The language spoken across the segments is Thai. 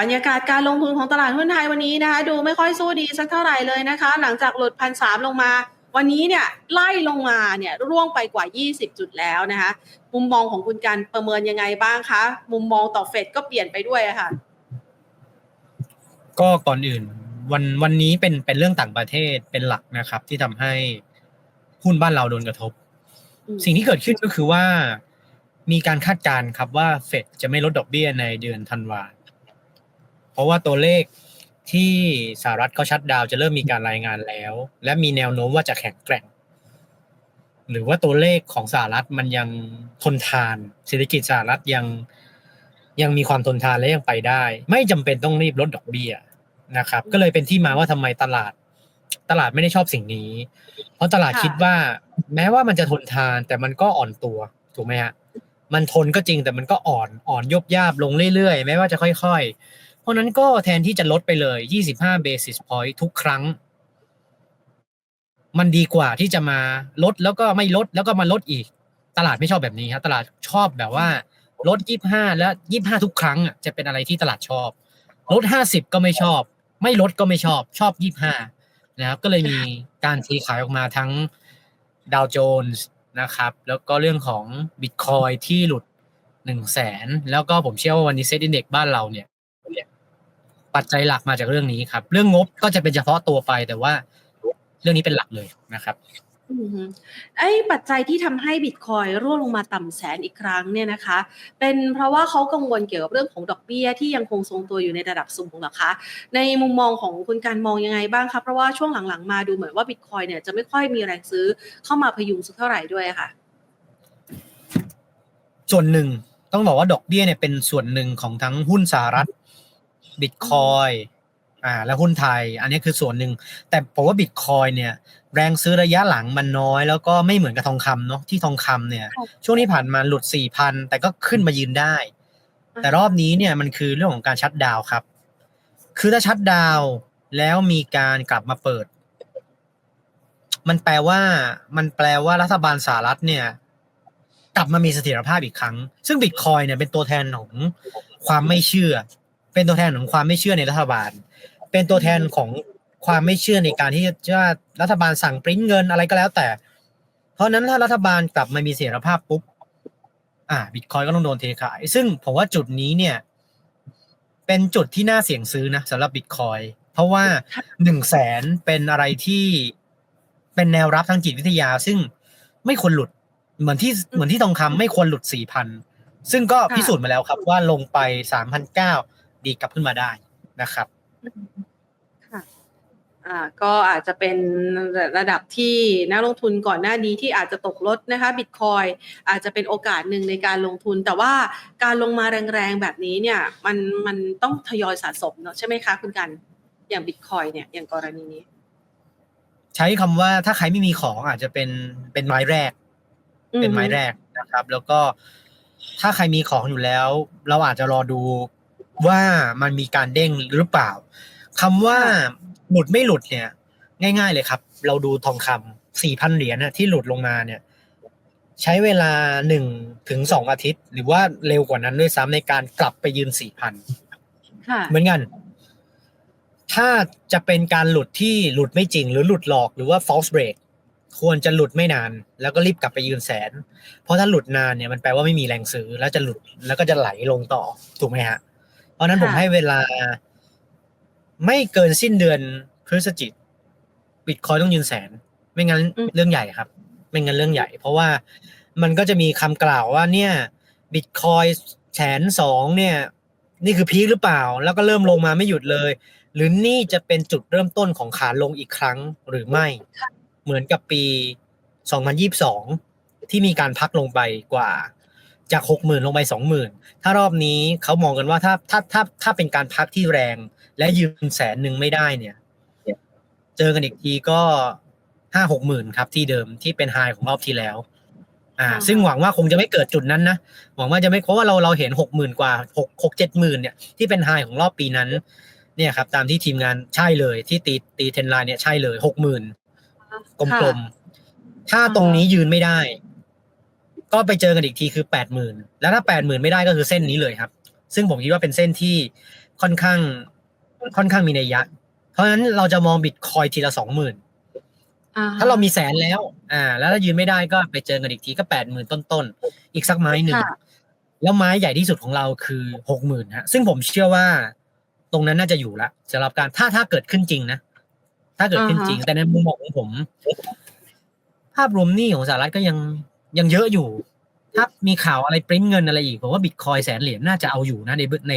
บรรยากาศการลงทุนของตลาดหุ้นไทยวันนี้นะคะ ดูไม่ค่อยสู้ดีสักเท่าไหร่เลยนะคะ หลังจากหลุดพันสามลงมา วันนี้เนี่ยไล่ลงมาเนี่ยร่วงไปกว่า 20 จุดแล้วนะคะ มุมมองของคุณการประเมินยังไงบ้างคะ มุมมองต่อเฟดก็เปลี่ยนไปด้วยอะค่ะ ก็ก่อนอื่นวันวันนี้เป็นเป็นเรื่องต่างประเทศเป็นหลักนะครับ ที่ทำให้หุ้นบ้านเราโดนกระทบอืมสิ่งที่เกิดขึ้นก็คือว่า มีการคาดการณ์ครับว่าเฟดจะไม่ลดดอกเบี้ยในเดือนธันวาเพ ราะว่าตัวเลขที่สหรัฐเขาชัดดาวน์จะเริ่มมีการรายงานแล้ว และมีแนวโน้มว่าจะแข็งแกร่ง หรือว่าตัวเลขของสหรัฐมันยังทนทานเศรษฐกิจสหรัฐยังยังมีความทนทานและยังไปได้ ไม่จำเป็นต้องรีบลดดอกเบี้ยนะครับ ก็เลยเป็นที่มาว่าทำไมตลาดตลาดไม่ได้ชอบสิ่งนี้ เพราะตลาดค่ะคิดว่า แม้ว่ามันจะทนทานแต่มันก็อ่อนตัวถูกไหมฮะมันทนก็จริงแต่มันก็อ่อนอ่อนยบยาบลงเรื่อยๆแม้ว่าจะค่อยๆเพ ราะนั้นก็แทนที่จะลดไปเลย 25 basis point ทุกครั้ง มันดีกว่าที่จะมาลดแล้วก็ไม่ลดแล้วก็มาลดอีก ตลาดไม่ชอบแบบนี้ครับตลาดชอบแบบว่า ลด 25 แล้ว 25 ทุกครั้งอะจะเป็นอะไรที่ตลาดชอบ ลด 50 ก็ไม่ชอบ ไม่ลดก็ไม่ชอบชอบ 25 นะครับ ก็เลยมีการทีขายออกมาทั้งดาวโจนส์นะครับ แล้วก็เรื่องของบิตคอยที่หลุด1 0 0 0 0แสนแล้วก็ผมเชื่อว่าวันนี้เซ็ตอินเด็กบ้านเราเนี่ย ปัจจัยหลักมาจากเรื่องนี้ครับ เรื่องงบก็จะเป็นเฉพาะตัวไปแต่ว่า เรื่องนี้เป็นหลักเลยนะครับอือฮึไอ้ปัจจัยที่ทำให้บิตคอยร่วงลงมาต่ำแสนอีกครั้งเนี่ยนะคะ เป็นเพราะว่าเขากังวลเกี่ยวกับเรื่องของดอกเบี้ยที่ยังคงทรงตัวอยู่ในระดับสูงเหรอคะ ในมุมมองของคุณการมองยังไงบ้างคะเพราะว่าช่วงหลังๆมาดูเหมือนว่าบิตคอยเนี่ยจะไม่ค่อยมีแรงซื้อเข้ามาพยุงสักเท่าไหร่ด้วยอะค่ะ ส่วนหนึ่งต้องบอกว่าดอกเบี้ยเนี่ยเป็นส่วนหนึ่งของทั้งหุ้นสหรัฐ บิตคอยอ่าและหุ้นไทย อันนี้คือส่วนหนึ่ง แต่ผมว่าบิตคอยเนี่ย แรงซื้อระยะหลังมันน้อย แล้วก็ไม่เหมือนกับทองคำเนาะที่ทองคำเนี่ยค่ะช่วงที่ผ่านมาหลุดสี่พันแต่ก็ขึ้นมายืนได้ แต่รอบนี้เนี่ยมันคือเรื่องของการชัดดาวน์ครับ คือถ้าชัดดาวน์แล้วมีการกลับมาเปิด มันแปลว่า มันแปลว่ารัฐบาลสหรัฐเนี่ย กลับมามีเสถียรภาพอีกครั้ง ซึ่งบิตคอยเนี่ยเป็นตัวแทนของความไม่เชื่อ เป็นตัวแทนของความไม่เชื่อในรัฐบาล เป็นตัวแทนของความไม่เชื่อในการที่จะว่ารัฐบาลสั่งปริ้นเงินอะไรก็แล้วแต่ เพราะนั้นถ้ารัฐบาลกลับมามีเสถียรภาพปุ๊บอ่าบิตคอยก็ต้องโดนเทขาย ซึ่งผมว่าจุดนี้เนี่ย เป็นจุดที่น่าเสี่ยงซื้อนะสำหรับบิตคอยเพราะว่าหนึ่งแสนเป็นอะไรที่เป็นแนวรับทางจิตวิทยา ซึ่งไม่ควรหลุด เหมือนที่เหมือนที่ทองคำไม่ควรหลุดสี่พันซึ่งก็พิสูจน์มาแล้วครับว่าลงไปสามพันเก้า ดีกลับขึ้นมาได้นะครับค่ะอ่าก็อาจจะเป็นระดับที่นักลงทุนก่อนหน้านี้ที่อาจจะตกลดนะคะบิตคอยอาจจะเป็นโอกาสหนึ่งในการลงทุน แต่ว่าการลงมาแรงๆแบบนี้เนี่ยมันมันต้องทยอยสะสมเนาะใช่ไหมคะคุณกันอย่างบิตคอยเนี่ยอย่างกรณีนี้ ใช้คำว่าถ้าใครไม่มีของอาจจะเป็นเป็นไม้แรก เป็นไม้แรกนะครับ แล้วก็ถ้าใครมีของอยู่แล้ว เราอาจจะรอดู ว่ามันมีการเด้งหรือเปล่าคำว่าหลุดไม่หลุดเนี่ย ง่าย ๆเลยครับ เราดูทองคำสี่พันเหรียญน่ะที่หลุดลงมาเนี่ย ใช้เวลาหนึ่งถึงสองอาทิตย์ หรือว่าเร็วกว่านั้นด้วยซ้ำในการกลับไปยืนสี่พันค่ะเหมือนกัน ถ้าจะเป็นการหลุดที่หลุดไม่จริง หรือหลุดหลอกหรือว่า false break ควรจะหลุดไม่นาน แล้วก็รีบกลับไปยืนแสน เพราะถ้าหลุดนานเนี่ยมันแปลว่าไม่มีแรงซื้อแล้วจะหลุดแล้วก็จะไหลลงต่อถูกไหมฮะเพ ราะฉะนั้นผมค่ะให้เวลา ไม่เกินสิ้นเดือนพฤศจิกบิตคอยต้องยืนแสน ไม่งั้นเรื่องใหญ่ครับ ไม่งั้นเรื่องใหญ่ เพราะว่ามันก็จะมีคำกล่าวว่าเนี่ยบิตคอยแสนสองเนี่ย นี่คือพีคหรือเปล่า แล้วก็เริ่มลงมาไม่หยุดเลย หรือนี่จะเป็นจุดเริ่มต้นของขาลงอีกครั้งหรือไม่ เหมือนกับปี 2022 ที่มีการพักลงไปกว่า จาก60,000ลงไป20,000ถ้ารอบนี้เขามองกันว่าถ้าถ้าถ้าถ้าเป็นการพักที่แรง และยืนแสนหนึ่งไม่ได้เนี่ย เจอกันอีกทีก็ห้าหกหมื่นครับที่เดิมที่เป็นไฮของรอบที่แล้วอ่าอ่า ซึ่งหวังว่าคงจะไม่เกิดจุดนั้นนะหวังว่าจะไม่เพราะว่าเราเราเห็นหกหมื่นกว่าหกหกเจ็ดหมื่นเนี่ยที่เป็นไฮของรอบปีนั้น เนี่ยครับ ตามที่ทีมงานใช่เลย ที่ตีตีเทนไลน์เนี่ยใช่เลยหกหมื่นกลมๆถ้าตรงนี้ยืนไม่ได้ ก็ไปเจอกันอีกทีคือแปดหมื่นแล้วถ้าแปดหมื่นไม่ได้ก็คือเส้นนี้เลยครับ ซึ่งผมคิดว่าเป็นเส้นที่ค่อนข้างค่อนข้างมีนัยยะ เพราะฉะนั้นเราจะมองบิตคอยทีละสองหมื่นอ่ถ้าเรามีแสนแล้ว อ่า แล้วถ้ายืนไม่ได้ก็ไปเจอกันอีกทีก็แปดหมื่นต้นๆอีกสักไม้หนึ่งค่ะแล้วไม้ใหญ่ที่สุดของเราคือหกหมื่นฮะ ซึ่งผมเชื่อว่า ตรงนั้นน่าจะอยู่ละสำหรับการถ้าถ้าเกิดขึ้นจริงนะถ้าเกิดขึ้นจริง แต่ในมุมมองของผม ภาพรวมหนี้ของสหรัฐก็ยัง ยังเยอะอยู่ ถ้ามีข่าวอะไรปริ้นเงินอะไรอีกผมว่าบิตคอยแสนเหรียญน่าจะเอาอยู่นะในใน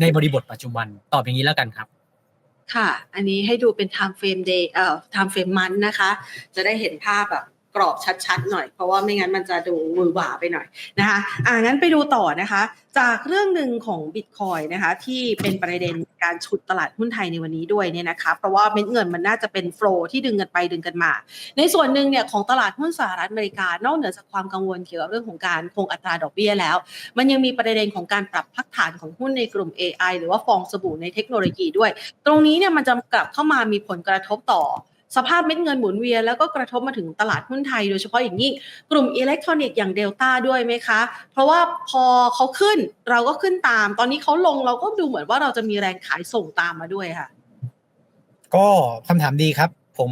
ในบริบทปัจจุบันตอบอย่างนี้แล้วกันครับ ค่ะ อันนี้ให้ดูเป็น time frame day เอ่อ time frame month นะคะ จะได้เห็นภาพแบบ กรอบชัดๆหน่อย เพราะว่าไม่งั้นมันจะดูวือหวาไปหน่อยนะคะอ่างั้นไปดูต่อนะคะ จากเรื่องหนึ่งของ Bitcoin นะคะที่เป็นประเด็นการฉุดตลาดหุ้นไทยในวันนี้ด้วยเนี่ยนะคะเพราะว่าเม็ดเงินมันน่าจะเป็นโฟลที่ดึงกันไปดึงกันมา ในส่วนหนึ่งเนี่ยของตลาดหุ้นสหรัฐอเมริกานอกเหนือจากความกังวลเกี่ยวกับเรื่องของการคงอัตราดอกเบี้ยแล้ว มันยังมีประเด็นของการปรับพักฐานของหุ้นในกลุ่ม AI หรือว่าฟองสบู่ในเทคโนโลยีด้วย ตรงนี้เนี่ยมันจะกลับเข้ามามีผลกระทบต่อ สภาพเม็ดเงินหมุนเวียนแล้วก็กระทบมาถึงตลาดหุ้นไทย โดยเฉพาะอย่างยิ่งกลุ่มอิเล็กทรอนิกส์อย่างเดลต้าด้วยไหมคะ เพราะว่าพอเขาขึ้นเราก็ขึ้นตาม ตอนนี้เขาลงเราก็ดูเหมือนว่าเราจะมีแรงขายส่งตามมาด้วยค่ะ ก็คำถามดีครับ ผม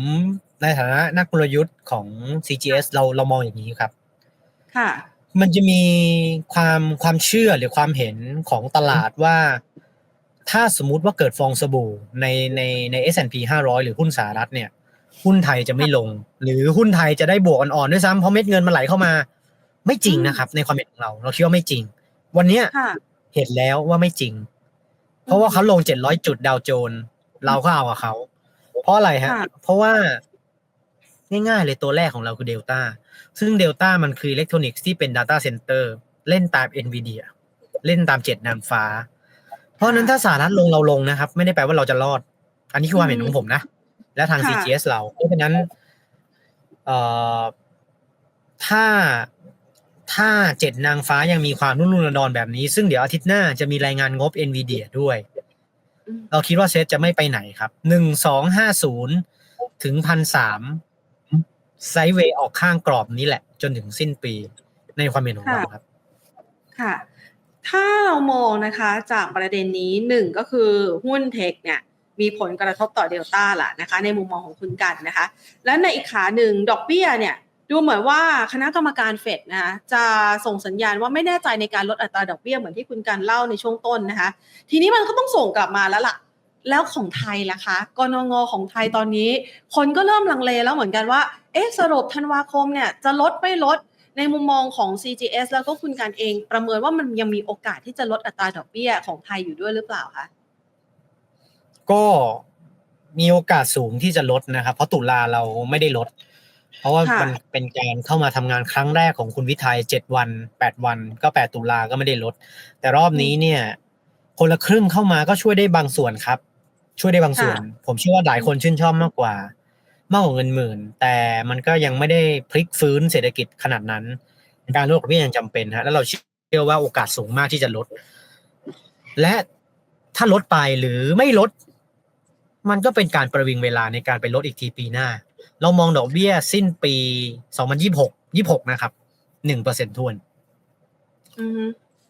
ในฐานะนักกลยุทธ์ของ CGS เราเรามองอย่างนี้ครับ ค่ะ มันจะมีความความเชื่อหรือความเห็นของตลาดว่าถ้าสมมุติว่าเกิดฟองสบู่ในในใน S&P 500 หรือหุ้นสหรัฐเนี่ย หุ้นไทยจะไม่ลง หรือหุ้นไทยจะได้บวกอ่อนๆด้วยซ้ำเพราะเม็ดเงินมันไหลเข้ามา ไม่จริงนะครับ ในความเห็นของเรา เราคิดว่าไม่จริง วันเนี้ยค่ะเห็นแล้วว่าไม่จริง เพราะว่าเขาลง700จุดดาวโจนส์เราก็เอากับเขา เพราะอะไรฮะค่ะเพราะว่าง่ายๆเลยตัวแรกของเราคือเดลต้าซึ่งเดลต้ามันคืออิเล็กทรอนิกส์ที่เป็น Data Center เล่นตาม NVIDIA เล่นตามเจ็ดนางฟ้า เพราะฉะนั้นถ้าสหรัฐลงเราลงนะครับ ไม่ได้แปลว่าเราจะรอด อันนี้คือความเห็นของผมนะ และทางค่ะ CGS เรา เพราะฉะนั้นเอ่อถ้าถ้าเจ็ดนางฟ้ายังมีความรุ่นรุ่นระดอนแบบนี้ ซึ่งเดี๋ยวอาทิตย์หน้าจะมีรายงานงบ NVIDIA ด้วยอืมเราคิดว่าเซตจะไม่ไปไหนครับหนึ่งสองห้าศูนย์ถึงพันสามไซด์เวย์ออกข้างกรอบนี้แหละ จนถึงสิ้นปีในความเห็นของเราครับ ค่ะ ถ้าเรามองนะคะ จากประเด็นนี้หนึ่งก็คือหุ้นเทคเนี่ย มีผลกระทบต่อเดลต้าล่ะนะคะ ในมุมมองของคุณกันนะคะ และในอีกขาหนึ่งดอกเบี้ยเนี่ยดูเหมือนว่าคณะกรรมการเฟดนะคะจะส่งสัญญาณว่าไม่แน่ใจในการลดอัตราดอกเบี้ยเหมือนที่คุณกันเล่าในช่วงต้นนะคะ ทีนี้มันก็ต้องส่งกลับมาแล้วล่ะ แล้วของไทยล่ะคะกนงของไทยตอนนี้ คนก็เริ่มลังเลแล้วเหมือนกันว่าเอ๊ะสรุปธันวาคมเนี่ยจะลดไม่ลดในมุมมองของ CGS แล้วก็คุณการเองประเมินว่ามันยังมีโอกาสที่จะลดอัตราดอกเบี้ยของไทยอยู่ด้วยหรือเปล่าคะ ก็มีโอกาสสูงที่จะลดนะครับ เพราะตุลาเราไม่ได้ลด เพราะว่าค่ะมันเป็นการเข้ามาทำงานครั้งแรกของคุณวิทัยเจ็ดวันแปดวัน ก็แปดตุลาก็ไม่ได้ลด แต่รอบนี้เนี่ย คนละครึ่งเข้ามาก็ช่วยได้บางส่วนครับ ช่วยได้บางส่วน ผมเชื่อว่าหลายคนชื่นชอบมากกว่ามากกว่าเงินหมื่น แต่มันก็ยังไม่ได้พลิกฟื้นเศรษฐกิจขนาดนั้น การลดดอกเบี้ยยังจำเป็นฮะแล้วเราเชื่อว่าโอกาสสูงมากที่จะลด และถ้าลดไปหรือไม่ลด มันก็เป็นการประวิงเวลาในการไปลดอีกทีปีหน้า เรามองดอกเบี้ยสิ้นปี 2026 26 นะครับ 1%ทวนอือฮึ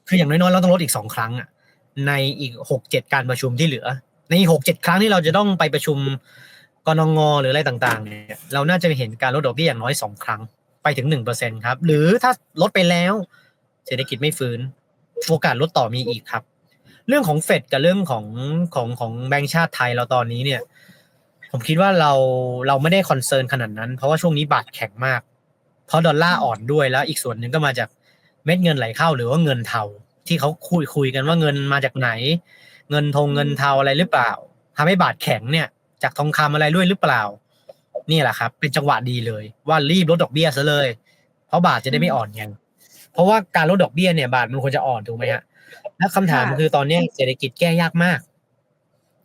คืออย่างน้อยๆ เราต้องลดอีกสองครั้งอะ ในอีกหกเจ็ดการประชุมที่เหลือ ในหกเจ็ดครั้งที่เราจะต้องไปประชุมกนงหรืออะไรต่างๆ เนี่ย เราน่าจะเห็นการลดดอกเบี้ยอย่างน้อยสองครั้ง ไปถึงหนึ่งเปอร์เซ็นครับ หรือถ้าลดไปแล้ว เศรษฐกิจไม่ฟื้น โอกาสลดต่อมีอีกครับ เรื่องของเฟดกับเรื่องของของของแบงก์ชาติไทยเราตอนนี้เนี่ย ผมคิดว่าเราเราไม่ได้คอนเซิร์นขนาดนั้น เพราะว่าช่วงนี้บาทแข็งมาก เพราะดอลลาร์อ่อนด้วยแล้ว อีกส่วนหนึ่งก็มาจากเม็ดเงินไหลเข้าหรือว่าเงินเทาที่เขาคุยคุยกันว่าเงินมาจากไหน เงินทงเงินเทาอะไรหรือเปล่าทำให้บาทแข็งเนี่ย จากทองคำอะไรด้วยหรือเปล่า นี่แหละครับ เป็นจังหวะดีเลย ว่ารีบลดดอกเบี้ยซะเลย เพราะบาทจะได้ไม่อ่อนไงเพราะว่าการลดดอกเบี้ยเนี่ยบาทมันควรจะอ่อนถูกไหมฮะ แล้วคำถามคือตอนเนี้ยเศรษฐกิจแก้ยากมาก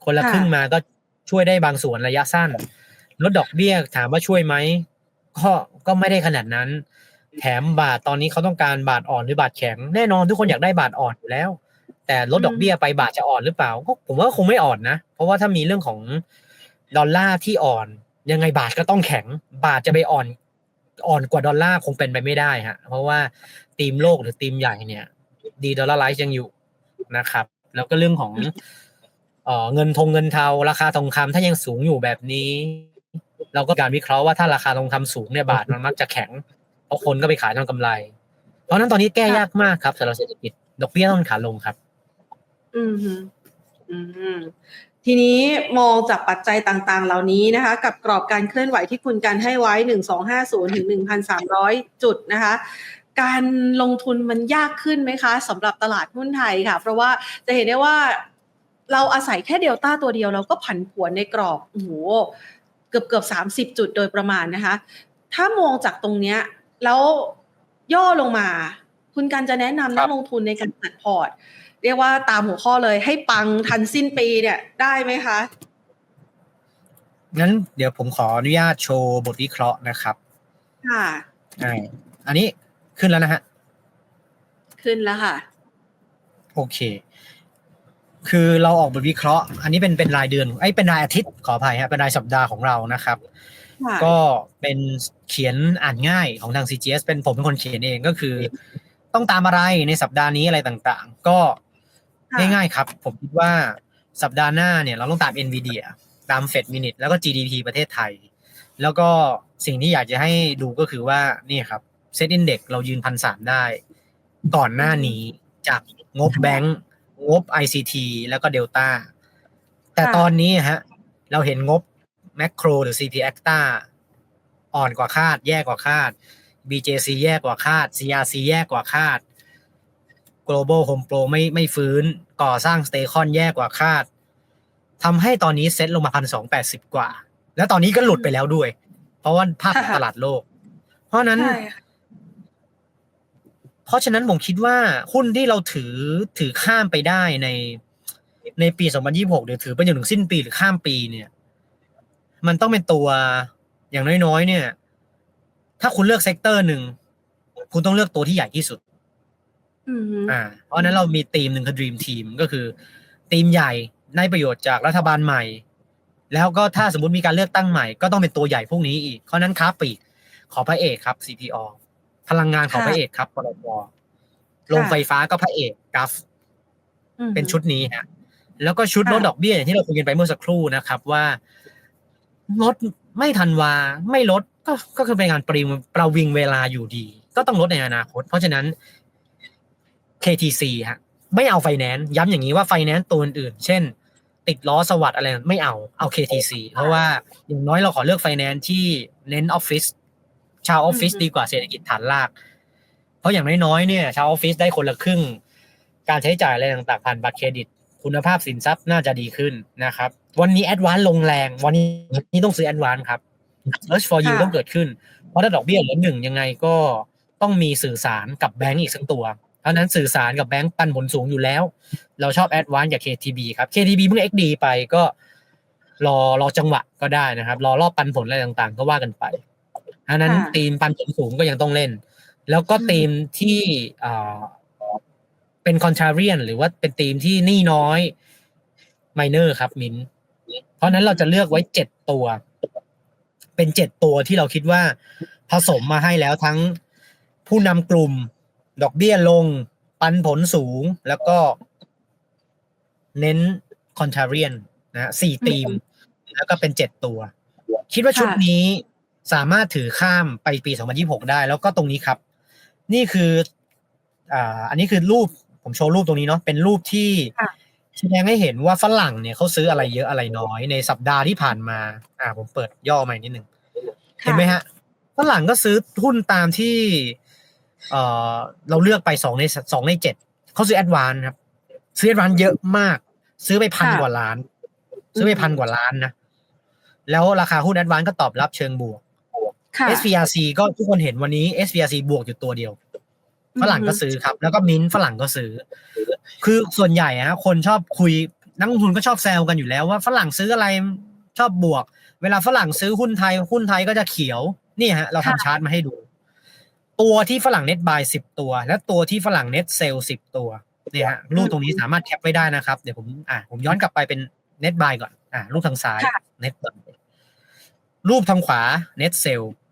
คนละครึ่งมาก็ช่วยได้บางส่วนระยะสั้นลดดอกเบี้ยถามว่าช่วยไหมก็ก็ไม่ได้ขนาดนั้น แถมบาทตอนนี้เขาต้องการบาทอ่อนหรือบาทแข็งแน่นอนทุกคนอยากได้บาทอ่อนอยู่แล้ว แต่ลดดอกเบี้ยไปบาทจะอ่อนหรือเปล่าก็ผมว่าคงไม่อ่อนนะ เพราะว่าถ้ามีเรื่องของดอลลาร์ที่อ่อน ยังไงบาทก็ต้องแข็ง บาทจะไปอ่อนอ่อนกว่าดอลลาร์คงเป็นไปไม่ได้ฮะเพราะว่าทีมโลกหรือทีมใหญ่เนี่ย ดีดอลลาร์ไลซ์ยังอยู่ นะครับ แล้วก็เรื่องของเงินทงเงินเทา ราคาทองคำถ้ายังสูงอยู่แบบนี้ เราก็การวิเคราะห์ว่าถ้าราคาทองคำสูงเนี่ยบาทมันมักจะแข็ง เพราะคนก็ไปขายทำกำไร เพราะนั้นตอนนี้แก้ยากมากครับสำหรับเศรษฐกิจดอกเบี้ยต้องขาลงครับ อืมอืมทีนี้มองจากปัจจัยต่างๆ เหล่านี้นะคะ กับกรอบการเคลื่อนไหวที่คุณการให้ไว้หนึ่งสองห้าศูนย์ถึงหนึ่งพันสามร้อยจุดนะคะ การลงทุนมันยากขึ้นไหมคะสำหรับตลาดหุ้นไทยค่ะ เพราะว่าจะเห็นได้ว่าเราอาศัยแค่เดลต้าตัวเดียวเราก็ผันผวนในกรอบโอ้โหเกือบเกือบสามสิบจุดโดยประมาณนะคะ ถ้ามองจากตรงเนี้ยแล้วย่อลงมา คุณการจะแนะนำครันับกลงทุนในการจัดพอร์ต เรียกว่าตามหัวข้อเลยให้ปังทันสิ้นปีเนี่ยได้ไหมคะงั้นเดี๋ยวผมขออนุญาตโชว์บทวิเคราะห์นะครับ ค่ะอ่าอันนี้ ขึ้นแล้วนะฮะ ขึ้นแล้วค่ะ โอเค คือเราออกบทวิเคราะห์ อันนี้เป็นเป็นรายเดือนไอ้ยเป็นรายอาทิตย์ขออภัยฮะเป็นรายสัปดาห์ของเรานะครับค่ะก็เป็นเขียนอ่านง่ายของทาง CGS เป็นผมเป็นคนเขียนเองก็คือ ต้องตามอะไรในสัปดาห์นี้อะไรต่างๆ ก็ค่ะง่ายๆครับ ผมคิดว่าสัปดาห์หน้าเนี่ยเราต้องตาม NVIDIA ตาม Fed Minute แล้วก็ GDP ประเทศไทย แล้วก็สิ่งที่อยากจะให้ดูก็คือว่านี่ครับ เซตอินเด็กเรายืนพันสามได้ ก่อนหน้านี้จากงบแบงก์งบ ICT แล้วก็เดลต้าแต่ค่ะตอนนี้ฮะ เราเห็นงบแม c โครหรือ CP Acta อ่อนกว่าคาด แย่กว่าคาด BJC แย่กว่าคาด CRC แย่กว่าคาด Global Home Pro ไม่ไม่ฟื้น ก่อสร้าง s t a c o n แย่กว่าคาดทำให้ตอนนี้เซ็ตลงมาพันสองแปดสิบกว่า แล้วตอนนี้ก็หลุดไปแล้วด้วย เพราะว่าภาพของตลาดโลก เพราะฉะนั้นใช่ค่ะ เพราะฉะนั้นผมคิดว่าหุ้นที่เราถือถือข้ามไปได้ในในปี 2026หรือถือไปจนถึงสิ้นปีหรือข้ามปีเนี่ย มันต้องเป็นตัวอย่างน้อยๆเนี่ย ถ้าคุณเลือกเซกเตอร์หนึ่งคุณต้องเลือกตัวที่ใหญ่ที่สุดอืมฮึอ่า เพราะฉะนั้นเรามีทีมหนึ่งคือ Dream Team ก็คือทีมใหญ่ได้ประโยชน์จากรัฐบาลใหม่ แล้วก็ถ้าสมมติมีการเลือกตั้งใหม่ ก็ต้องเป็นตัวใหญ่พวกนี้อีกเพราะฉะนั้นค้าปลีกขอพระเอกครับ CPO พ ลังงานขอพระเอกครับปตทโรงไฟฟ้าก็พระเอกกัฟอืมฮึเป็นชุดนี้ฮะ แล้วก็ชุดค่ะลดดอกเบี้ยอย่างที่เราคุยกันไปเมื่อสักครู่นะครับว่าลดไม่ทันวาไม่ลดก็ก็คือเป็นการประวิงประวิงเวลาอยู่ดี ก็ต้องลดในอนาคต เพราะฉะนั้น KTC ฮะ ไม่เอาไฟแนนซ์ย้ำอย่างนี้ว่าไฟแนนซ์ตัวอื่นๆเช่น ติดล้อสวัสด์อะไรไม่เอาเอา KTC เพราะว่าอย่างน้อยเราขอเลือกไฟแนนซ์ที่เน้นออฟฟิศ ชาวออฟฟิศอือฮึดีกว่าเศรษฐกิจฐานราก เพราะอย่างน้อยๆเนี่ยชาวออฟฟิศได้คนละครึ่ง การใช้จ่ายอะไรต่างๆผ่านบัตรเครดิต คุณภาพสินทรัพย์น่าจะดีขึ้นนะครับ วันนี้แอดวานลงแรง วันนี้ต้องซื้อแอดวานครับ search for you ค่ะต้องเกิดขึ้น เพราะถ้าดอกเบี้ยเหลือหนึ่งยังไงก็ต้องมีสื่อสารกับแบงก์อีกสักตัวเพราะฉะนั้นสื่อสารกับแบงก์ปันผลสูงอยู่แล้ว เราชอบแอดวานกับ KTB ครับ KTB เพิ่ง XD ไปก็รอรอจังหวะก็ได้นะครับ รอรอบปันผลอะไรต่างๆ ก็ว่ากันไป เพราะฉะนั้นค่ะทีมปันผลสูงก็ยังต้องเล่น แล้วก็อืมทีมที่อ่าเป็นคอนทราเรียนหรือว่าเป็นทีมที่หนี้น้อยไมเนอร์ครับมินเพราะฉะนั้นเราจะเลือกไว้เจ็ดตัว เป็นเจ็ดตัวที่เราคิดว่า ผสมมาให้แล้วทั้งผู้นำกลุ่ม ดอกเบี้ยลง ปันผลสูงแล้วก็ เน้นคอนทราเรียนนะสี่ทีม แล้วก็เป็นเจ็ดตัว คิดว่าชุดค่ะนี้ สามารถถือข้ามไปปี 2026 ได้ แล้วก็ตรงนี้ครับ นี่คืออ่าอันนี้คือรูปผมโชว์รูปตรงนี้เนาะเป็นรูปที่ค่ะแสดงให้เห็นว่าฝรั่งเนี่ยเขาซื้ออะไรเยอะอะไรน้อยในสัปดาห์ที่ผ่านมา อ่า ผมเปิดย่อมาอีกนิดหนึ่งค่ะเห็นไหมฮะฝรั่งก็ซื้อหุ้นตามที่ เอ่อเราเลือกไปสองในสองในเจ็ดเขาซื้อแอดวานครับ ซื้อแอดวานเยอะมาก ซื้อไปพันค่ะกว่าล้าน ซื้อไปอืมพันกว่าล้านนะแล้วราคาหุ้นแอดวานก็ตอบรับเชิงบวกค่ะ SPRC ก็ทุกคนเห็นวันนี้ SPRC บวกอยู่ตัวเดียว ฝรั่งก็ซื้อครับ แล้วก็มิ้นท์ฝรั่งก็ซื้อ คือส่วนใหญ่อะคนชอบคุยนักลงทุนก็ชอบแซวกันอยู่แล้วว่าฝรั่งซื้ออะไรชอบบวก เวลาฝรั่งซื้อหุ้นไทยหุ้นไทยก็จะเขียวนี่ฮะเราทำชาร์ตมาให้ดู ตัวที่ฝรั่งเน็ตบายสิบตัว และตัวที่ฝรั่งเน็ตเซลสิบตัวเนี่ยฮะรูปตรงนี้สามารถแคปไว้ได้นะครับ เดี๋ยวผมอ่าผมย้อนกลับไปเป็นเน็ตบายก่อนอ่ารูปทางซ้ายค่ะเน็ตรูปทางขวาเน็ตเซลอ่าฮะ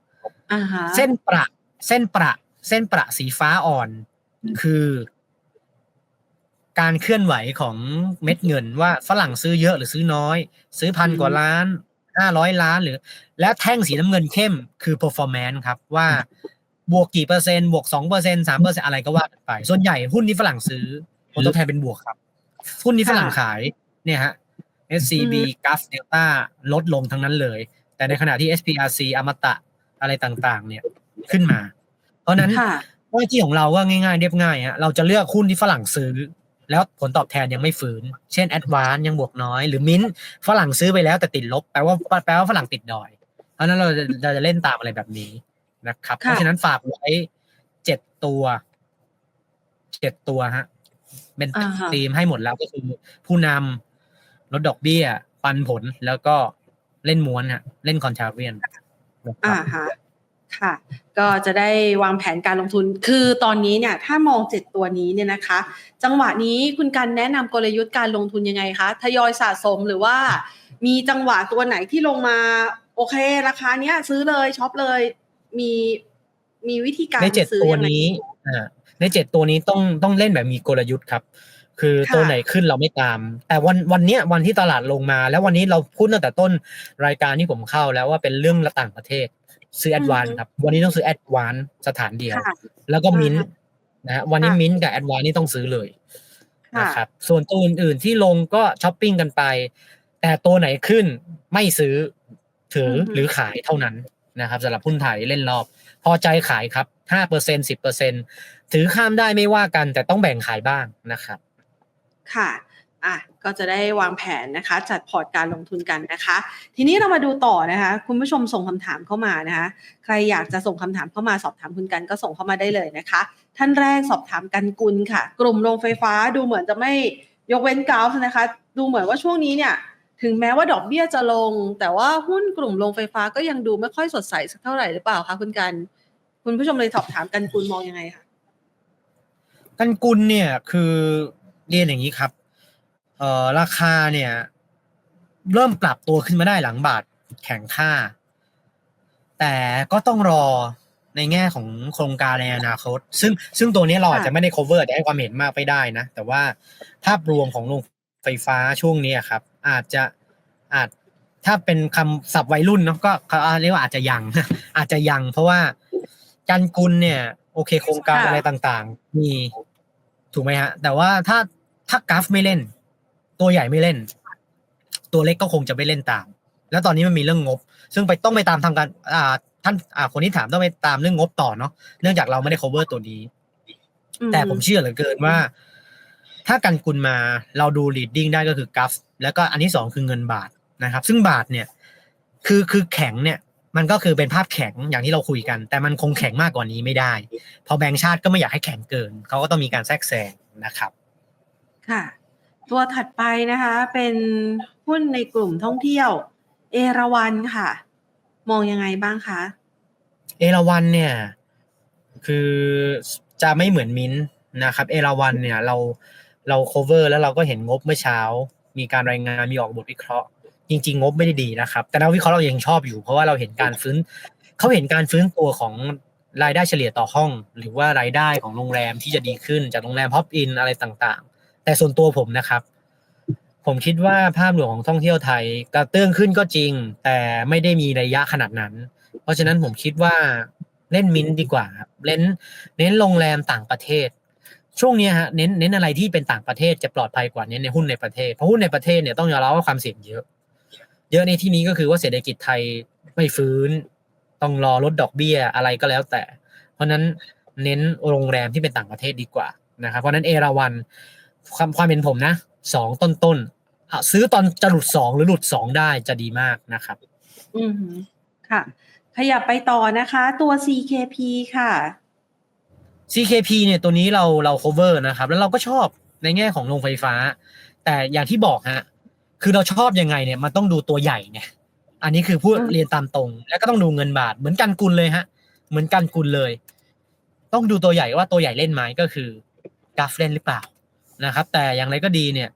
เส้นประ เส้นประ เส้นประสีฟ้าอ่อน คือ การเคลื่อนไหวของเม็ดเงินว่าฝรั่งซื้อเยอะหรือซื้อน้อย ซื้อพันอืมกว่าล้านห้าร้อยล้านหรือ และแท่งสีน้ำเงินเข้มคือ performance ครับ ว่าบวกกี่เปอร์เซ็นต์บวกสองเปอร์เซ็นสามเปอร์เซ็นอะไรก็ว่ากันไป ส่วนใหญ่หุ้นที่ฝรั่งซื้อผลตอบแทนเป็นบวกครับ หุ้นที่ฝรั่งขายเนี่ยฮะ SCB อือฮึ g u f Delta ลดลงทั้งนั้นเลย แต่ในขณะที่ SPRC อมตะ อะไรต่างๆ เนี่ยขึ้นมา เพราะฉะนั้นค่ะหน้าที่ของเราก็ง่ายๆเรียบง่ายฮะเราจะเลือกหุ้นที่ฝรั่งซื้อ แล้วผลตอบแทนยังไม่ฟื้นเช่น a d v a n c e ยังบวกน้อย หรือมินฝรั่งซื้อไปแล้วแต่ติดลบแปลว่าแปลว่าฝรั่งติดดอย เพราะฉะนั้นเราจะเราจะเล่นตามอะไรแบบนี้นะครับค่ะเพราะฉะนั้นฝากไว้เจ็ดตัวเจ็ดตัวฮะเป็นอ่าฮะธีมให้หมดแล้วก็คือผู้นำลดดอกเบี้ย ปันผลแล้วก็เล่นม้วนฮะเล่นคอนทราเวียนนะครับ อ่าฮะค่ะ ก็จะได้วางแผนการลงทุน คือตอนนี้เนี่ย ถ้ามองเจ็ดตัวนี้เนี่ยนะคะ จังหวะนี้คุณกันแนะนำกลยุทธ์การลงทุนยังไงคะ ทยอยสะสมหรือว่า มีจังหวะตัวไหนที่ลงมาโอเค ราคาเนี้ยซื้อเลยช็อปเลยมีมีวิธีการในเจ็ดซื้อตัวยังไงนี้อ่าในเจ็ดตัวนี้ต้องต้องเล่นแบบมีกลยุทธ์ครับ คือค่ะตัวไหนขึ้นเราไม่ตาม แต่วันวันเนี้ยวันที่ตลาดลงมา แล้ววันนี้เราพูดตั้งแต่ต้นรายการที่ผมเข้าแล้วว่าเป็นเรื่องละต่างประเทศ ซื้อแอดวานครับ วันนี้ต้องซื้อแอดวานสถานเดียวค่ะแล้วก็มินอ่าฮะนะฮะวันนี้ค่ะมินกับแอดวานนี่ต้องซื้อเลยค่ะนะครับส่วนตัวอื่นๆที่ลงก็ช้อปปิ้งกันไป แต่ตัวไหนขึ้นไม่ซื้อถืออือฮึหรือขายเท่านั้นนะครับสำหรับหุ้นไทยเล่นรอบ พอใจขายครับห้าเปอร์เซ็นสิบเปอร์เซ็นถือข้ามได้ไม่ว่ากัน แต่ต้องแบ่งขายบ้างนะครับ ค่ะอะก็จะได้วางแผนนะคะ จัดพอร์ตการลงทุนกันนะคะ ทีนี้เรามาดูต่อนะคะ คุณผู้ชมส่งคำถามเข้ามานะคะ ใครอยากจะส่งคำถามเข้ามาสอบถามคุณกันก็ส่งเข้ามาได้เลยนะคะ ท่านแรกสอบถามกันกุลค่ะ กลุ่มโรงไฟฟ้าดูเหมือนจะไม่ยกเว้นกราฟนะคะ ดูเหมือนว่าช่วงนี้เนี่ยถึงแม้ว่าดอกเบี้ยจะลง แต่ว่าหุ้นกลุ่มโรงไฟฟ้าก็ยังดูไม่ค่อยสดใสสักเท่าไหร่หรือเปล่าคะคุณกัน คุณผู้ชมเลยสอบถามกันกุลมองยังไงคะกันกุลเนี่ยคือ เรียนอย่างนี้ครับเอ่อราคาเนี่ย เริ่มปรับตัวขึ้นมาได้หลังบาทแข็งค่า แต่ก็ต้องรอในแง่ของโครงการในอนาคต ซึ่งซึ่งตัวนี้เราอาจจะไม่ได้ cover จะให้ความเห็นมากไปได้นะ แต่ว่าภาพรวมของโรงไฟฟ้าช่วงนี้ครับ อาจจะอาจถ้าเป็นคำศัพท์วัยรุ่นเนาะก็ก็เรียกว่าอาจจะยังอาจจะยัง เพราะว่ากันกุลเนี่ย โอเคโครงการค่ะอะไรต่างๆ มีถูกไหมฮะ แต่ว่าถ้า ถ้ากราฟไม่เล่น ตัวใหญ่ไม่เล่น ตัวเล็กก็คงจะไม่เล่นตาม แล้วตอนนี้มันมีเรื่องงบ ซึ่งไปต้องไปตามทำการอ่าท่านอ่าคนที่ถามต้องไปตามเรื่องงบต่อเนาะเนื่องจากเราไม่ได้ cover ตัวนี้อืแต่ผมเชื่อเหลือเกินว่า ถ้ากันกุลมาเราดู leading ได้ก็คือกราฟแล้วก็อันที่สองคือเงินบาทนะครับ ซึ่งบาทเนี่ย คือคือแข็งเนี่ย มันก็คือเป็นภาพแข็งอย่างที่เราคุยกัน แต่มันคงแข็งมากกว่านี้ไม่ได้เพอแบงก์ชาติก็ไม่อยากให้แข็งเกินเขาก็ต้องมีการแทรกแซงนะครับ ค่ะ ตัวถัดไปนะคะเป็นหุ้นในกลุ่มท่องเที่ยว เอราวันค่ะ มองยังไงบ้างคะ เอราวันเนี่ย คือจะไม่เหมือนมิ้นนะครับ เอราวันเนี่ยเราเรา cover แล้วเราก็เห็นงบเมื่อเช้า มีการรายงานมีออกบทวิเคราะห์ จริง ๆ งบไม่ได้ดีนะครับ แต่นักวิเคราะห์เรายังชอบอยู่เพราะว่าเราเห็นการฟื้นเขาเห็นการฟื้นตัวของรายได้เฉลี่ยต่อห้อง หรือว่ารายได้ของโรงแรมที่จะดีขึ้นจากโรงแรมฮอปอินอะไรต่าง แต่ส่วนตัวผมนะครับ ผมคิดว่าภาพรวมของท่องเที่ยวไทยกระเตื้องขึ้นก็จริง แต่ไม่ได้มีระยะขนาดนั้น เพราะฉะนั้นผมคิดว่าเล่นมินดีกว่าเน้นเน้นโรงแรมต่างประเทศ ช่วงนี้ฮะเน้นเน้นอะไรที่เป็นต่างประเทศจะปลอดภัยกว่าเน้นในหุ้นในประเทศเพราะหุ้นในประเทศเนี่ยต้องยอมรับว่าความเสี่ยงเยอะ เยอะในที่นี้ก็คือว่าเศรษฐกิจไทยไม่ฟื้น ต้องรอลดดอกเบี้ยอะไรก็แล้วแต่ เพราะฉะนั้นเน้นโรงแรมที่เป็นต่างประเทศดีกว่านะครับเพราะฉะนั้นเอราวัน ความความเป็นผมนะสองต้นต้นๆอะซื้อตอนจะหลุดสองหรือหลุดสองได้จะดีมากนะครับ อืมค่ะ ขยับไปต่อนะคะ ตัว CKP ค่ะ CKP เนี่ยตัวนี้เราเรา cover นะครับ แล้วเราก็ชอบในแง่ของโรงไฟฟ้า แต่อย่างที่บอกฮะคือเราชอบยังไงเนี่ยมันต้องดูตัวใหญ่ไงอันนี้คือพูดอืมเรียนตามตรง แล้วก็ต้องดูเงินบาท เหมือนกันกุลเลยฮะ เหมือนกันกุลเลย ต้องดูตัวใหญ่ว่าตัวใหญ่เล่นไหมก็คือกราฟเล่นหรือเปล่า นะครับ แต่อย่างไรก็ดีเนี่ย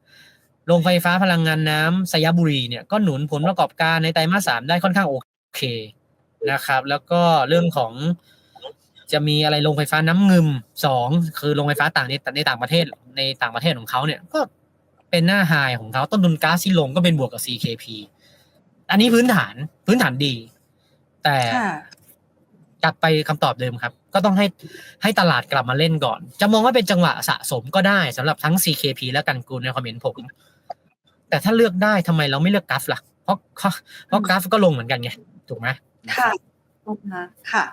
โรงไฟฟ้าพลังงานน้ำสยบุรีเนี่ยก็หนุนผลประกอบการในไตรมาสสามได้ค่อนข้างโอเคนะครับ แล้วก็เรื่องของจะมีอะไรโรงไฟฟ้าน้ำเงิมสองคือโรงไฟฟ้าต่างในในต่างประเทศในต่างประเทศของเขาเนี่ยก็เป็นหน้าไฮของเขาต้นทุนก๊าซที่ลงก็เป็นบวกกับ CKP อันนี้พื้นฐานพื้นฐานดี แต่ค่ะกลับไปคำตอบเดิมครับ ก็ต้องให้ให้ตลาดกลับมาเล่นก่อน จะมองว่าเป็นจังหวะสะสมก็ได้สำหรับทั้ง CKP และกันกูลในความเห็นผม แต่ถ้าเลือกได้ทำไมเราไม่เลือกกราฟล่ะเพราะเพราะเพราะกราฟก็ลงเหมือนกันไงถูกไหมค่ะนะคะค่ะ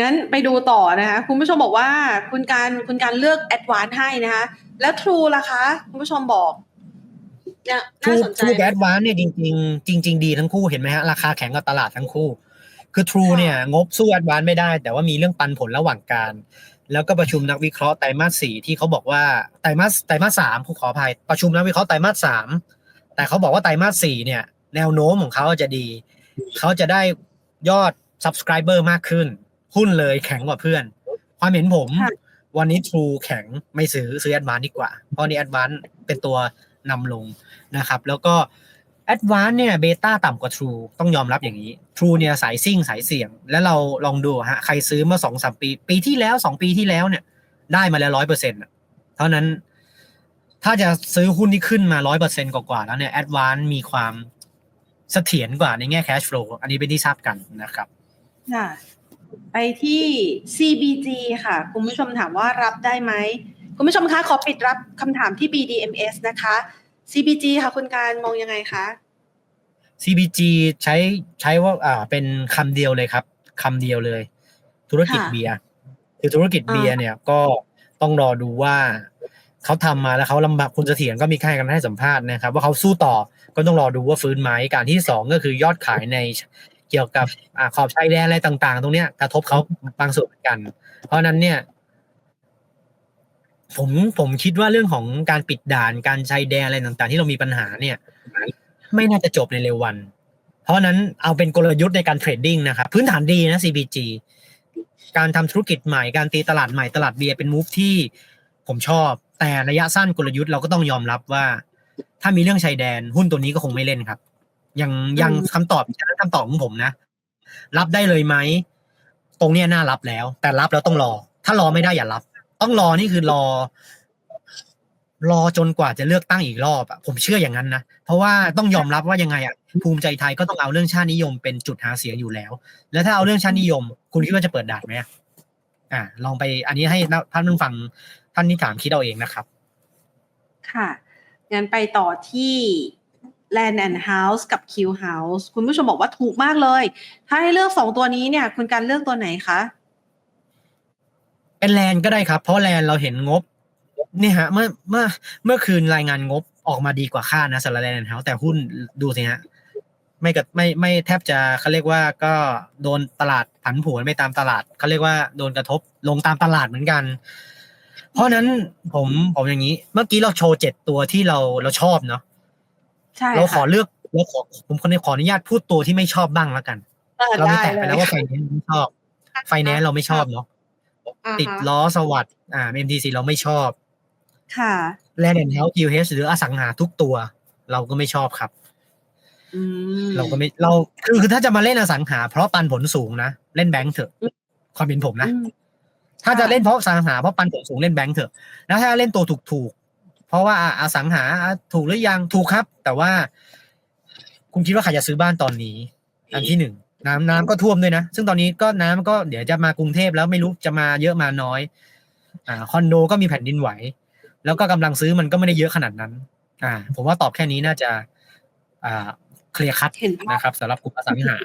งั้นไปดูต่อนะคะ คุณผู้ชมบอกว่าคุณการคุณการเลือกแอดวานให้นะคะ แล้ว True ล่ะคะ คุณผู้ชมบอกเนี่ยทูน่าสนใจทูแอดวานเนี่ยจริง ๆ จริง ๆ ดีทั้งคู่เห็นไหมฮะราคาแข็งกับตลาดทั้งคู่ คือ True เนี่ยงบสู้แอดวานไม่ได้ แต่ว่ามีเรื่องปันผลระหว่างการ แล้วก็ประชุมนักวิเคราะห์ไตรมาสสี่ที่เขาบอกว่าไตรมาสไตรมาสสามผู้ขออภัยประชุมนักวิเคราะห์ไตรมาสสามแต่เขาบอกว่าไตรมาสสี่เนี่ย แนวโน้มของเขาจะดี เขาจะได้ยอด subscriber มากขึ้น หุ้นเลยแข็งกว่าเพื่อน ความเห็นผมค่ะวันนี้ True แข็งไม่ซื้อซื้อ Advance ดีกว่า เพราะนี่ Advance เป็นตัวนำลงนะครับ แล้วก็ Advance เนี่ยเบต้าต่ำกว่า True ต้องยอมรับอย่างนี้ True เนี่ยสายซิ่งสายเสี่ยง แล้วเราลองดูฮะใครซื้อเมื่อสองสามปี ปีที่แล้วสองปีที่แล้วเนี่ยได้มาแล้วร้อยเปอร์เซ็นต์เพรานั้น ถ้าจะซื้อหุ้นที่ขึ้นมาร้อยเปอร์เซ็นต์กว่าๆแล้วเนี่ย Advance มีความเสถียรกว่าในแง่ cash flow อันนี้เป็นที่ทราบกันนะครับค่ะไปที่ CBG ค่ะ คุณผู้ชมถามว่ารับได้ไหม คุณผู้ชมคะขอปิดรับคำถามที่ BDMs นะคะ CBG ค่ะคุณการมองยังไงคะ CBG ใช้ใช้ว่าอ่าเป็นคำเดียวเลยครับคำเดียวเลย ธุรกิจค่ะเบียร์คือธุรกิจเบียร์เนี่ยก็ต้องรอดูว่าเขาทำมาแล้วเขาลำบากคุณเสถียรก็มีค่ายกันให้สัมภาษณ์นะครับ ว่าเขาสู้ต่อก็ต้องรอดูว่าฟื้นไหมการที่สองก็คือยอดขายในเกี่ยวกับอ่าขอบชายแดนอะไรต่าง ๆ ตรงเนี้ยกระทบเขาบางส่วนเหมือนกัน เพราะฉะนั้นเนี่ย ผมผมคิดว่าเรื่องของการปิดด่านการชายแดนอะไรต่าง ๆ ที่เรามีปัญหาเนี่ย ไม่น่าจะจบในเร็ววัน เพราะฉะนั้นเอาเป็นกลยุทธ์ในการเทรดดิ้งนะครับพื้นฐานดีนะ CBG การทำธุรกิจใหม่การตีตลาดใหม่ตลาดเบียร์เป็นมูฟที่ผมชอบ แต่ระยะสั้นกลยุทธ์เราก็ต้องยอมรับว่า ถ้ามีเรื่องชายแดนหุ้นตัวนี้ก็คงไม่เล่นครับ ยังยังคำตอบฉะนั้นคำตอบของผมนะ รับได้เลยไหมตรงเนี้ยน่ารับแล้ว แต่รับแล้วต้องรอ ถ้ารอไม่ได้อย่ารับ ต้องรอนี่คือรอ รอจนกว่าจะเลือกตั้งอีกรอบอะผมเชื่ออย่างนั้นนะเพราะว่าต้องยอมรับว่ายังไงอะภูมิใจไทยก็ต้องเอาเรื่องชาตินิยมเป็นจุดหาเสียงอยู่แล้ว แล้วถ้าเอาเรื่องชาตินิยม คุณคิดว่าจะเปิดด่านไหมอะอ่าลองไปอันนี้ให้ท่านผู้ฟังท่านที่ถามคิดเอาเองนะครับ ค่ะงั้นไปต่อที่ Land and House กับ Q House คุณผู้ชมบอกว่าถูกมากเลย ถ้าให้เลือกสองตัวนี้เนี่ย คุณการเลือกตัวไหนคะเป็นแลนก็ได้ครับ เพราะแลนเราเห็นงบ นี่ฮะเมื่อเมื่อเมื่อคืนรายงานงบออกมาดีกว่าคาดนะสำหรับแลนด์เฮาแต่หุ้นดูสิฮะไม่กับไม่ไม่แทบจะเขาเรียกว่าก็โดนตลาดผันผวนไปตามตลาดเขาเรียกว่าโดนกระทบลงตามตลาดเหมือนกัน เพราะฉะนั้นผมผมอย่างนี้ เมื่อกี้เราโชว์เจ็ดตัวที่เราเราชอบเนาะใช่เราขอค่ะเลือกเราขอผมคนนี้ขออนุญาตพูดตัวที่ไม่ชอบบ้างแล้วกันออเรามีได้แตะไปแล้วว่าไฟแนนซ์ไม่ชอบ ไฟแนนซ์เราไม่ชอบเนาะอ่าฮะติดล้อสวัสด์อ่า MTC เราไม่ชอบ ค่ะแลนด์เฮลท์ QH หรืออสังหาทุกตัว เราก็ไม่ชอบครับอืมเราก็ไม่เราคือคือถ้าจะมาเล่นอสังหา เพราะปันผลสูงนะ เล่นแบงค์เถอะ ความเป็นผมนะอืมถ้าจะเล่นเพราะอสังหาเพราะปันผลสูงเล่นแบงค์เถอะ แล้วถ้าเล่นตัวถูกถูกๆเพราะว่าอะอสังหาถูกหรือยังถูกครับ แต่ว่า คุณคิดว่าใครจะซื้อบ้านตอนนี้ อันที่หนึ่งน้ำน้ำก็ท่วมด้วยนะ ซึ่งตอนนี้ก็น้ำก็เดี๋ยวจะมากรุงเทพแล้วไม่รู้จะมาเยอะมาน้อย อ่าคอนโดก็มีแผ่นดินไหว แล้วก็กำลังซื้อมันก็ไม่ได้เยอะขนาดนั้น อ่า ผมว่าตอบแค่นี้น่าจะ อ่าเคลียร์คัดเห็นภาพนะครับสำหรับกลุ่มอสังหา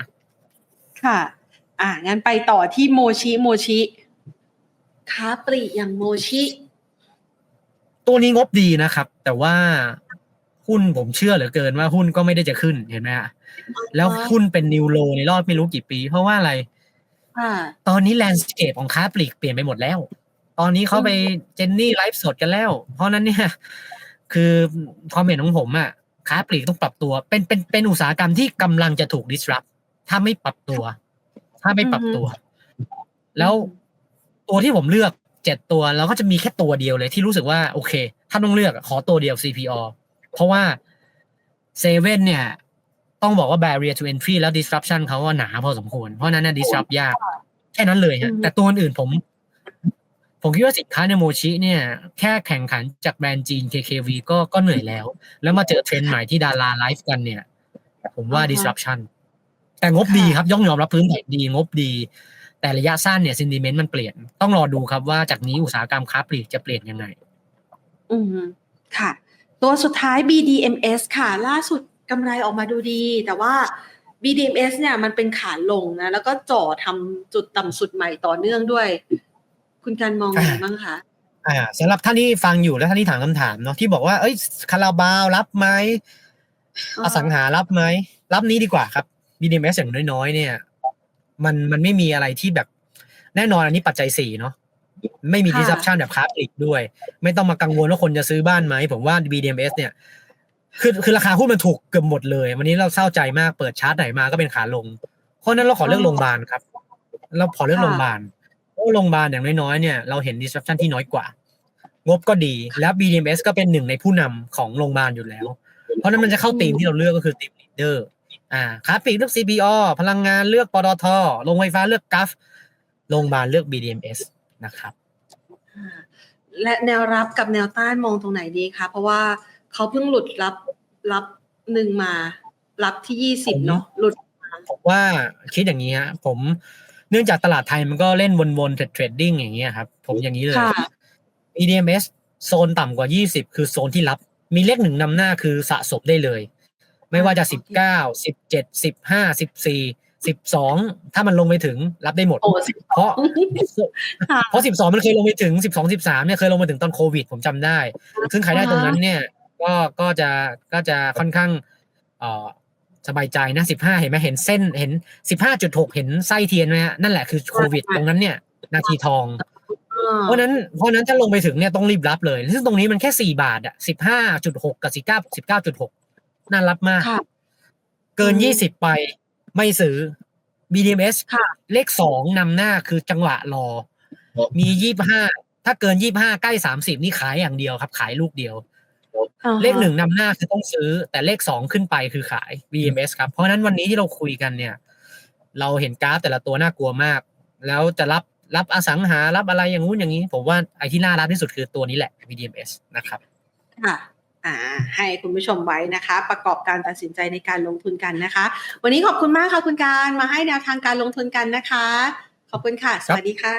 ค่ะ อ่างั้นไปต่อที่โมชิโมชิค้าปลีกอย่างโมชิ ตัวนี้งบดีนะครับ แต่ว่าหุ้นผมเชื่อเหลือเกินว่าหุ้นก็ไม่ได้จะขึ้นเห็นไหมฮะแล้วหุ้นเป็นนิวโลในรอบไม่รู้กี่ปี เพราะว่าอะไรค่ะตอนนี้แลนด์สเคปของค้าปลีกเปลี่ยนไปหมดแล้ว ตอนนี้เขาไปเจนนี่ไลฟ์สดกันแล้ว เพราะนั้นเนี่ย คือความเห็นของผมอะค้าปลีกต้องปรับตัว เป็นเป็นเป็นอุตสาหกรรมที่กำลังจะถูก disrupt ถ้าไม่ปรับตัว ถ้าไม่ปรับตัว แล้วตัวที่ผมเลือกเจ็ดตัวเราก็จะมีแค่ตัวเดียวเลยที่รู้สึกว่าโอเค ถ้าต้องเลือกอะขอตัวเดียว CPO เพราะว่าเซเว่นเนี่ย ต้องบอกว่า barrier to entry แล้ว disruption เขาว่าหนาพอสมควร เพราะฉะนั้นนะ disrupt ยาก แค่นั้นเลยฮะอืมแต่ตัวอื่นผม ผมคิดว่าสินค้าในโมชิเนี่ยแค่แข่งขันจากแบรนด์จีน KKV ก็ก็เหนื่อยแล้ว แล้วมาเจอเทรนด์ใหม่ที่ดาราไลฟ์กันเนี่ย ผมว่าอ่าฮะ disruption แต่งบดีครับย่องยอมรับพื้นฐานดีงบดี แต่ระยะสั้นเนี่ย sentiment มันเปลี่ยน ต้องรอดูครับว่าจากนี้อุตสาหกรรมค้าปลีกจะเปลี่ยนยังไง อืมค่ะ ตัวสุดท้าย BDMs ค่ะ ล่าสุดกำไรออกมาดูดี แต่ว่า BDMs เนี่ยมันเป็นขาลงนะ แล้วก็จ่อทำจุดต่ำสุดใหม่ต่อเนื่องด้วย คุณการมองยังไงบ้างคะอ่าสำหรับท่านที่ฟังอยู่และท่านที่ถามคำถามเนาะที่บอกว่าเอ้ยคาราบาวรับไหมอ่าอสังหารับไหมรับนี้ดีกว่าครับ BDMs อย่างน้อยๆ เนี่ย มันมันไม่มีอะไรที่แบบแน่นอนอันนี้ปัจจัยสี่เนาะไม่มีค่ะ disruption แบบค้าปลีกด้วย ไม่ต้องมากังวลว่าคนจะซื้อบ้านไหมผมว่า BDMs เนี่ย คือคือราคาหุ้นมันถูกเกือบหมดเลย วันนี้เราเศร้าใจมากเปิดชาร์ตไหนมาก็เป็นขาลงเพราะฉะนั้นเราขอเลือกโรงพยาบาลครับ เราขอเลือกโรงพยาบาลเพราะว่า โรงพยาบาลอย่างน้อยๆเนี่ยเราเห็น disruption ที่น้อยกว่า งบก็ดีแล้ว BDMs ก็เป็นหนึ่งในผู้นำของโรงพยาบาลอยู่แล้ว เพราะฉะนั้นมันจะเข้าธีมที่เราเลือกก็คือธีม leader อ่าค้าปลีกเลือก CPO พลังงานเลือกปตทโรงไฟฟ้าเลือกกัฟโรงพยาบาลเลือก BDMs นะครับอ่าและแนวรับกับแนวต้านมองตรงไหนดีคะเพราะว่าเขาเพิ่งหลุดรับรับหนึ่งมา รับที่ยี่สิบผมเนาะหลุดผมว่าคิดอย่างนี้ฮะผม เนื่องจากตลาดไทยมันก็เล่นวนๆเทรดดิ้งอย่างเงี้ยครับ ผมอย่างนี้เลยค่ะ BDMs โซนต่ำกว่า 20 คือโซนที่รับ มีเลขหนึ่งนำหน้าคือสะสมได้เลย ไม่ว่าจะ 19 17 15 14 12 ถ้ามันลงไปถึงรับได้หมดโอ้สิบเพราะค่ะเพราะ 12 มันเคยลงไปถึง 12 13 เนี่ยเคยลงมาถึงตอนโควิด ผมจำได้ ซึ่งใครได้ตรงนั้นเนี่ย ก็ก็จะก็จะค่อนข้างเอ่อ สบายใจนะ15เห็นไหมเห็นเส้นเห็น15.6เห็นไส้เทียนไหมฮะนั่นแหละคือโควิดตรงนั้นเนี่ย นาทีทอง เพราะฉะนั้นเพราะฉะนั้นถ้าลงไปถึงเนี่ยต้องรีบรับเลยซึ่งตรงนี้มันแค่สี่บาทอะสิบห้าจุดหกกับสิบเก้าสิบเก้าจุดหกน่ารับมากค่ะเกินอืมยี่สิบไปไม่ซื้อ BDMs ค่ะเลขสองนำหน้าคือจังหวะรอ มียี่ห้าถ้าเกินยี่ห้าใกล้สามสิบนี่ขายอย่างเดียวครับ ขายลูกเดียวอ่าฮะ เลขหนึ่งนำหน้าคือต้องซื้อ แต่เลขสองขึ้นไปคือขาย BMS ครับ เพราะฉะนั้นวันนี้ที่เราคุยกันเนี่ย เราเห็นกราฟแต่ละตัวน่ากลัวมาก แล้วจะรับรับอสังหารับอะไรอย่างงู้นอย่างนี้ ผมว่าไอ้ที่น่ารับที่สุดคือตัวนี้แหละ BDMs นะครับค่ะอ่าให้คุณผู้ชมไว้นะคะ ประกอบการตัดสินใจในการลงทุนกันนะคะ วันนี้ขอบคุณมากค่ะคุณการมาให้แนวทางการลงทุนกันนะคะ ขอบคุณค่ะ สวัสดีค่ะ